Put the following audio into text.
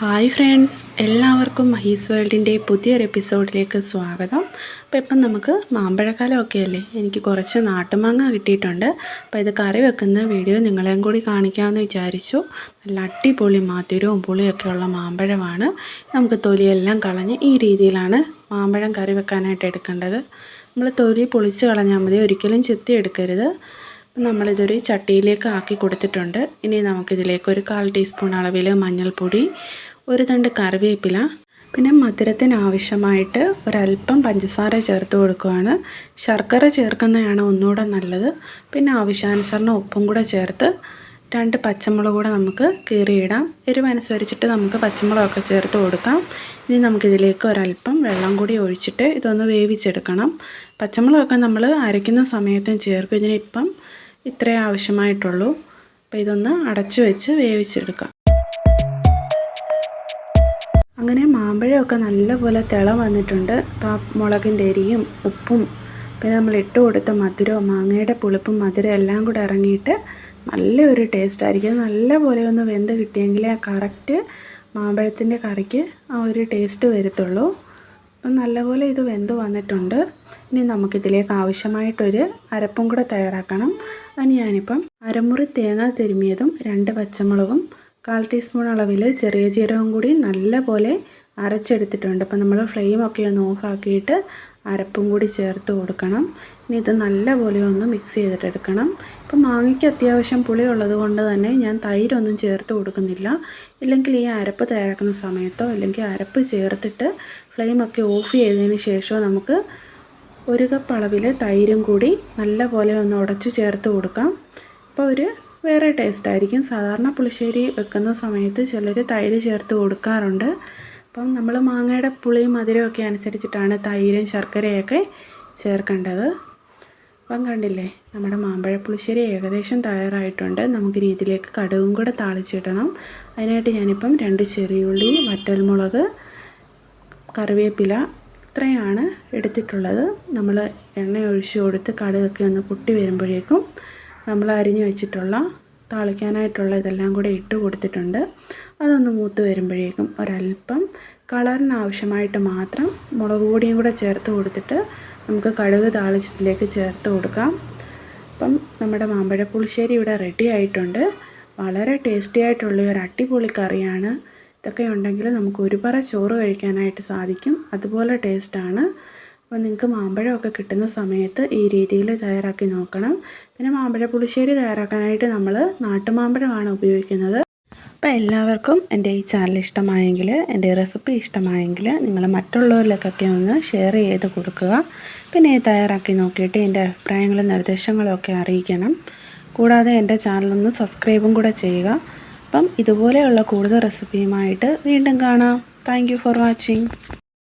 Hi friends എല്ലാവർക്കും മഹീസ് വേൾഡിന്റെ പുതിയൊരു എപ്പിസോഡിലേക്ക് സ്വാഗതം. അപ്പോൾ ഇപ്പം നമുക്ക് മാമ്പഴക്കാലമൊക്കെ അല്ലേ? എനിക്ക് കുറച്ച് നാട്ടുമാങ്ങ കിട്ടിയിട്ടുണ്ട്. അപ്പോൾ ഇത് കറി വെക്കുന്ന വീഡിയോ നിങ്ങളെയും കൂടി കാണിക്കാമെന്ന് വിചാരിച്ചു. നല്ല അടിപൊളി മധുരവും പുളിയൊക്കെ ഉള്ള മാമ്പഴമാണ്. നമുക്ക് തൊലിയെല്ലാം കളഞ്ഞ് ഈ രീതിയിലാണ് മാമ്പഴം കറി വെക്കാനായിട്ട് എടുക്കേണ്ടത്. നമ്മൾ തൊലി പൊളിച്ച് കളഞ്ഞാൽ മതി ഒരിക്കലും ചെത്തി എടുക്കരുത്. നമ്മളിതൊരു ചട്ടിയിലേക്ക് ആക്കി കൊടുത്തിട്ടുണ്ട്. ഇനി നമുക്കിതിലേക്ക് ഒരു കാൽ ടീസ്പൂൺ അളവിൽ മഞ്ഞൾപ്പൊടി ഒരു തണ്ട് കറിവേപ്പില പിന്നെ മധുരത്തിന് ആവശ്യമായിട്ട് ഒരല്പം പഞ്ചസാര ചേർത്ത് കൊടുക്കുകയാണ് ശർക്കര ചേർക്കുന്നതാണ് ഒന്നുകൂടെ നല്ലത്. പിന്നെ ആവശ്യാനുസരണം ഉപ്പും കൂടെ ചേർത്ത് രണ്ട് പച്ചമുളക് കൂടെ നമുക്ക് കീറിയിടാം. എരിവനുസരിച്ചിട്ട് നമുക്ക് പച്ചമുളകൊക്കെ ചേർത്ത് കൊടുക്കാം. ഇനി നമുക്കിതിലേക്ക് ഒരല്പം വെള്ളം കൂടി ഒഴിച്ചിട്ട് ഇതൊന്ന് വേവിച്ചെടുക്കണം. പച്ചമുളകൊക്കെ നമ്മൾ അരയ്ക്കുന്ന സമയത്തും ചേർക്കും. ഇതിനിപ്പം ഇത്രേ ആവശ്യമായിട്ടുള്ളൂ. അപ്പോൾ ഇതൊന്ന് അടച്ചു വെച്ച് വേവിച്ചെടുക്കാം. അങ്ങനെ മാമ്പഴമൊക്കെ നല്ലപോലെ തിള വന്നിട്ടുണ്ട്. അപ്പോൾ ആ മുളകിന്റെ എരിയും ഉപ്പും പിന്നെ നമ്മൾ ഇട്ട് കൊടുത്ത മധുരവും മാങ്ങയുടെ പുളിപ്പും മധുരം എല്ലാം കൂടെ ഇറങ്ങിയിട്ട് നല്ലൊരു ടേസ്റ്റ് ആയിരിക്കും. നല്ലപോലെ ഒന്ന് വെന്ത് കിട്ടിയെങ്കിലേ ആ കറക്റ്റ് മാമ്പഴത്തിന്റെ കറിക്ക് ആ ഒരു ടേസ്റ്റ് വരത്തുള്ളൂ. അപ്പം നല്ലപോലെ ഇത് വെന്ത് വന്നിട്ടുണ്ട്. ഇനി നമുക്കിതിലേക്ക് ആവശ്യമായിട്ടൊരു അരപ്പും കൂടെ തയ്യാറാക്കണം. അതിന് ഞാനിപ്പം അരമുറി തേങ്ങ തിരുമിയതും രണ്ട് പച്ചമുളകും കാൽ ടീസ്പൂൺ അളവിൽ ചെറിയ ജീരകം കൂടി നല്ലപോലെ അരച്ചെടുത്തിട്ടുണ്ട്. അപ്പം നമ്മൾ ഫ്ലെയിമൊക്കെ ഒന്ന് ഓഫാക്കിയിട്ട് അരപ്പും കൂടി ചേർത്ത് കൊടുക്കണം. ഇനി ഇത് നല്ലപോലെ ഒന്ന് മിക്സ് ചെയ്തിട്ടെടുക്കണം. ഇപ്പം മാങ്ങയ്ക്ക് അത്യാവശ്യം പുളി ഉള്ളത് കൊണ്ട് തന്നെ ഞാൻ തൈരൊന്നും ചേർത്ത് കൊടുക്കുന്നില്ല. ഇല്ലെങ്കിൽ ഈ അരപ്പ് തയ്യാറാക്കുന്ന സമയത്തോ അല്ലെങ്കിൽ അരപ്പ് ചേർത്തിട്ട് ഫ്ലെയിമൊക്കെ ഓഫ് ചെയ്തതിന് ശേഷമോ നമുക്ക് ഒരു കപ്പ് അളവിൽ തൈരും കൂടി നല്ലപോലെ ഒന്ന് ഉടച്ച് ചേർത്ത് കൊടുക്കാം. അപ്പോൾ ഒരു വേറെ ടേസ്റ്റ് ആയിരിക്കും. സാധാരണ പുളിശ്ശേരി വെക്കുന്ന സമയത്ത് ചിലർ തൈര് ചേർത്ത് കൊടുക്കാറുണ്ട്. അപ്പം നമ്മൾ മാങ്ങയുടെ പുളിയും മധുരമൊക്കെ അനുസരിച്ചിട്ടാണ് തൈരും ശർക്കരയൊക്കെ ചേർക്കേണ്ടത്. അപ്പം കണ്ടില്ലേ നമ്മുടെ മാമ്പഴ പുളിശ്ശേരി ഏകദേശം തയ്യാറായിട്ടുണ്ട്. നമുക്ക് രീതിയിലേക്ക് കടുകും കൂടെ താളിച്ചിടണം. അതിനായിട്ട് ഞാനിപ്പം രണ്ട് ചെറിയുള്ളി വറ്റൽമുളക് കറിവേപ്പില ഇത്രയാണ് എടുത്തിട്ടുള്ളത്. നമ്മൾ എണ്ണ ഒഴിച്ച് കൊടുത്ത് കടുകൊക്കെ ഒന്ന് പൊട്ടി വരുമ്പോഴേക്കും നമ്മൾ അരിഞ്ഞു വെച്ചിട്ടുള്ള താളിക്കാനായിട്ടുള്ള ഇതെല്ലാം കൂടെ ഇട്ട് കൊടുത്തിട്ടുണ്ട്. അതൊന്ന് മൂത്ത് വരുമ്പോഴേക്കും ഒരല്പം കളറിന് ആവശ്യമായിട്ട് മാത്രം മുളക് പൊടിയും കൂടെ ചേർത്ത് കൊടുത്തിട്ട് നമുക്ക് കടുക് താളിച്ചതിലേക്ക് ചേർത്ത് കൊടുക്കാം. അപ്പം നമ്മുടെ മാമ്പഴ പുളിശ്ശേരി ഇവിടെ റെഡി ആയിട്ടുണ്ട്. വളരെ ടേസ്റ്റി ആയിട്ടുള്ള ഒരു അടിപൊളി കറിയാണ്. ഇതൊക്കെ ഉണ്ടെങ്കിൽ നമുക്ക് ഒരു പറ ചോറ് കഴിക്കാനായിട്ട് സാധിക്കും. അതുപോലെ ടേസ്റ്റാണ് അപ്പോൾ നിങ്ങൾക്ക് മാമ്പഴമൊക്കെ കിട്ടുന്ന സമയത്ത് ഈ രീതിയിൽ തയ്യാറാക്കി നോക്കണം. പിന്നെ മാമ്പഴ പുളിശ്ശേരി തയ്യാറാക്കാനായിട്ട് നമ്മൾ നാട്ടുമാമ്പഴമാണ് ഉപയോഗിക്കുന്നത്. അപ്പോൾ എല്ലാവർക്കും എന്റെ ഈ ചാനൽ ഇഷ്ടമായെങ്കിൽ എന്റെ റെസിപ്പി ഇഷ്ടമായെങ്കിൽ നിങ്ങൾ മറ്റുള്ളവരിലേക്കൊക്കെ ഒന്ന് ഷെയർ ചെയ്ത് കൊടുക്കുക. പിന്നെ തയ്യാറാക്കി നോക്കിയിട്ട് എന്റെ അഭിപ്രായങ്ങളും നിർദ്ദേശങ്ങളും ഒക്കെ അറിയിക്കണം. കൂടാതെ എന്റെ ചാനലൊന്ന് സബ്സ്ക്രൈബും കൂടെ ചെയ്യുക. അപ്പം ഇതുപോലെയുള്ള കൂടുതൽ റെസിപ്പിയുമായിട്ട് വീണ്ടും കാണാം. Thank for watching.